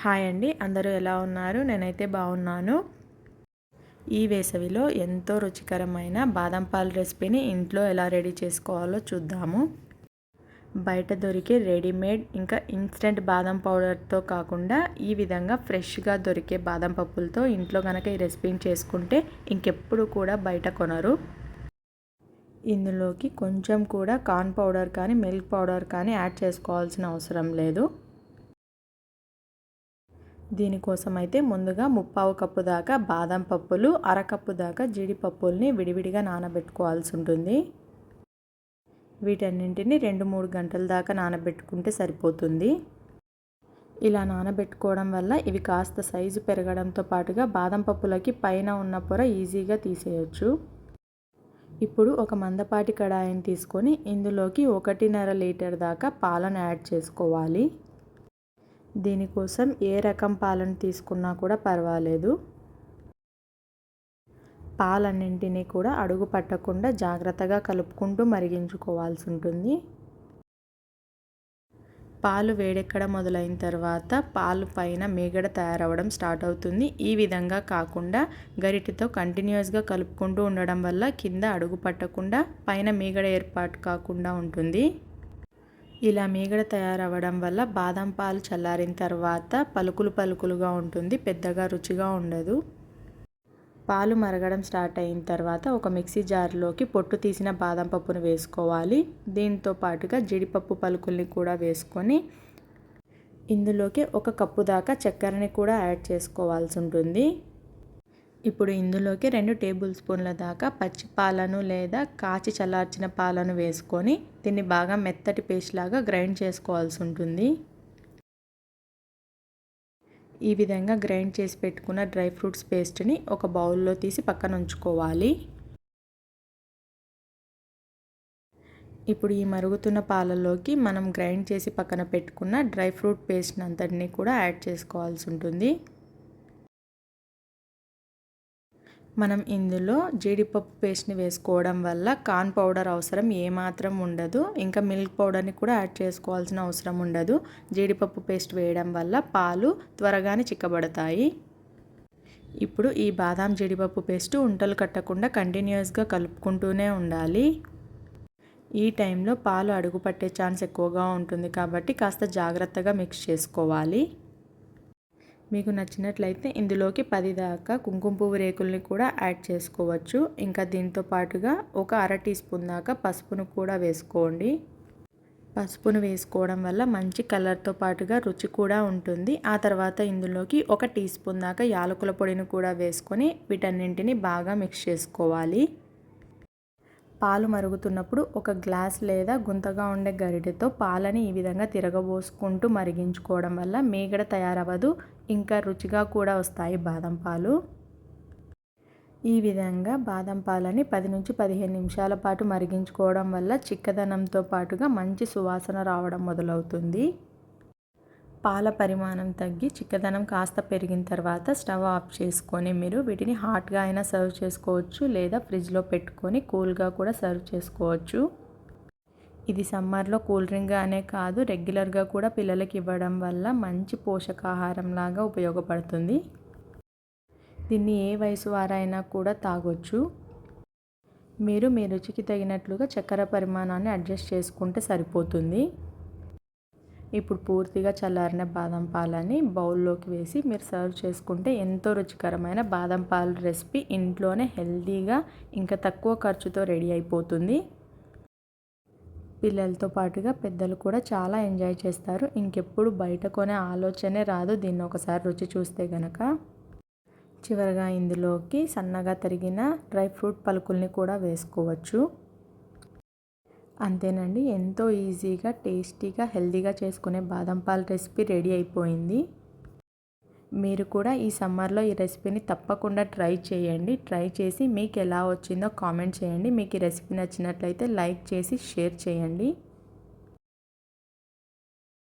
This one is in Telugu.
హాయ్ అండి. అందరూ ఎలా ఉన్నారు? నేనైతే బాగున్నాను. ఈ వేసవిలో ఎంతో రుచికరమైన బాదం పాలు రెసిపీని ఇంట్లో ఎలా రెడీ చేసుకోవాలో చూద్దాము. బయట దొరికే రెడీమేడ్ ఇంకా ఇన్స్టెంట్ బాదం పౌడర్తో కాకుండా ఈ విధంగా ఫ్రెష్గా దొరికే బాదం పప్పులతో ఇంట్లో కనుక ఈ రెసిపీని చేసుకుంటే ఇంకెప్పుడు కూడా బయట కొనరు. ఇందులోకి కొంచెం కూడా కార్న్ పౌడర్ కానీ మిల్క్ పౌడర్ కానీ యాడ్ చేసుకోవాల్సిన అవసరం లేదు. దీనికోసం అయితే ముందుగా ముప్పావు కప్పు దాకా బాదం పప్పులు అరకప్పు దాకా జీడిపప్పుల్ని విడివిడిగా నానబెట్టుకోవాల్సి ఉంటుంది వీటన్నింటిని రెండు మూడు గంటల దాకా నానబెట్టుకుంటే సరిపోతుంది. ఇలా నానబెట్టుకోవడం వల్ల ఇవి కాస్త సైజు పెరగడంతో పాటుగా బాదం పప్పులకి పైన ఉన్న పొర ఈజీగా తీసేయచ్చు. ఇప్పుడు ఒక మందపాటి కడాయిని తీసుకొని ఇందులోకి ఒకటిన్నర లీటర్ దాకా పాలను యాడ్ చేసుకోవాలి. దీనికోసం ఏ రకం పాలను తీసుకున్నా కూడా పర్వాలేదు. పాలన్నింటినీ కూడా అడుగు పట్టకుండా జాగ్రత్తగా కలుపుకుంటూ మరిగించుకోవాల్సి ఉంటుంది. పాలు వేడెక్కడం మొదలైన తర్వాత పాలు పైన మీగడ తయారవ్వడం స్టార్ట్ అవుతుంది. ఈ విధంగా కాకుండా గరిటెతో కంటిన్యూస్గా కలుపుకుంటూ ఉండడం వల్ల కింద అడుగు పట్టకుండా పైన మీగడ ఏర్పాటు కాకుండా ఉంటుంది. ఇలా మీగడ తయారవ్వడం వల్ల బాదం పాలు చల్లారిన తర్వాత పలుకులు పలుకులుగా ఉంటుంది పెద్దగా రుచిగా ఉండదు. పాలు మరగడం స్టార్ట్ అయిన తర్వాత ఒక మిక్సీ జార్లోకి పొట్టు తీసిన బాదం పప్పును వేసుకోవాలి. దీంతో పాటుగా జీడిపప్పు పలుకుల్ని కూడా వేసుకొని ఇందులోకి ఒక కప్పు దాకా చక్కెరని కూడా యాడ్ చేసుకోవాల్సి ఉంటుంది. ఇప్పుడు ఇందులోకి రెండు టేబుల్ స్పూన్ల దాకా పచ్చి పాలను లేదా కాచి చల్లార్చిన పాలను వేసుకొని దీన్ని బాగా మెత్తటి పేస్ట్ లాగా గ్రైండ్ చేసుకోవాల్సి ఉంటుంది. ఈ విధంగా గ్రైండ్ చేసి పెట్టుకున్న డ్రై ఫ్రూట్స్ పేస్ట్ని ఒక బౌల్లో తీసి పక్కన ఉంచుకోవాలి. ఇప్పుడు ఈ మరుగుతున్న పాలలోకి మనం గ్రైండ్ చేసి పక్కన పెట్టుకున్న డ్రై ఫ్రూట్ పేస్ట్ అంతటిని కూడా యాడ్ చేసుకోవాల్సి ఉంటుంది. మనం ఇందులో జీడిపప్పు పేస్ట్ని వేసుకోవడం వల్ల కార్న్ పౌడర్ అవసరం ఏమాత్రం ఉండదు. ఇంకా మిల్క్ పౌడర్ని కూడా యాడ్ చేసుకోవాల్సిన అవసరం ఉండదు. జీడిపప్పు పేస్ట్ వేయడం వల్ల పాలు త్వరగానే చిక్కబడతాయి. ఇప్పుడు ఈ బాదాం జీడిపప్పు పేస్ట్ ఉంటలు కట్టకుండా కంటిన్యూస్గా కలుపుకుంటూనే ఉండాలి. ఈ టైంలో పాలు అడుగు పట్టే ఛాన్స్ ఎక్కువగా ఉంటుంది కాబట్టి కాస్త జాగ్రత్తగా మిక్స్ చేసుకోవాలి. మీకు నచ్చినట్లయితే ఇందులోకి పది దాకా కుంకుమ పువ్వు రేకుల్ని కూడా యాడ్ చేసుకోవచ్చు. ఇంకా దీంతో పాటుగా ఒక అర టీ స్పూన్ దాకా పసుపును కూడా వేసుకోండి. పసుపును వేసుకోవడం వల్ల మంచి కలర్తో పాటుగా రుచి కూడా ఉంటుంది. ఆ తర్వాత ఇందులోకి ఒక టీ స్పూన్ దాకా యాలకుల పొడిని కూడా వేసుకొని వీటన్నింటిని బాగా మిక్స్ చేసుకోవాలి. పాలు మరుగుతున్నప్పుడు ఒక గ్లాస్ లేదా గుంతగా ఉండే గరిటెతో పాలని ఈ విధంగా తిరగబోసుకుంటూ మరిగించుకోవడం వల్ల మీగడ తయారవ్వదు ఇంకా రుచిగా కూడా వస్తాయి బాదం పాలు. ఈ విధంగా బాదం పాలని పది నుంచి పదిహేను నిమిషాల పాటు మరిగించుకోవడం వల్ల చిక్కదనంతో పాటుగా మంచి సువాసన రావడం మొదలవుతుంది. పాల పరిమాణం తగ్గి చిక్కదనం కాస్త పెరిగిన తర్వాత స్టవ్ ఆఫ్ చేసుకొని మీరు వీటిని హాట్గా అయినా సర్వ్ చేసుకోవచ్చు లేదా ఫ్రిడ్జ్లో పెట్టుకొని కూల్గా కూడా సర్వ్ చేసుకోవచ్చు. ఇది సమ్మర్లో కూల్ డ్రింక్గానే కాదు రెగ్యులర్గా కూడా పిల్లలకి ఇవ్వడం వల్ల మంచి పోషకాహారం లాగా ఉపయోగపడుతుంది. దీన్ని ఏ వయసు వారైనా కూడా తాగొచ్చు. మీరు మీ రుచికి తగినట్లుగా చక్కెర పరిమాణాన్ని అడ్జస్ట్ చేసుకుంటే సరిపోతుంది. ఇప్పుడు పూర్తిగా చల్లారిన బాదం పాలని బౌల్లోకి వేసి మీరు సర్వ్ చేసుకుంటే ఎంతో రుచికరమైన బాదం పాలు రెసిపీ ఇంట్లోనే హెల్తీగా ఇంకా తక్కువ ఖర్చుతో రెడీ అయిపోతుంది. పిల్లలతో పాటుగా పెద్దలు కూడా చాలా ఎంజాయ్ చేస్తారు. ఇంకెప్పుడు బయట కొనే ఆలోచనే రాదు దీన్ని ఒకసారి రుచి చూస్తే గనక. చివరగా ఇందులోకి సన్నగా తరిగిన డ్రై ఫ్రూట్ పలుకుల్ని కూడా వేసుకోవచ్చు. అంతేనండి. ఎంతో ఈజీగా టేస్టీగా హెల్తీగా చేసుకునే బాదం పాల రెసిపీ రెడీ అయిపోయింది. మీరు కూడా ఈ సమ్మర్లో ఈ రెసిపీని తప్పకుండా ట్రై చేయండి. ట్రై చేసి మీకు ఎలా వచ్చిందో కామెంట్ చేయండి. మీకు ఈ రెసిపీ నచ్చినట్లయితే లైక్ చేసి షేర్ చేయండి.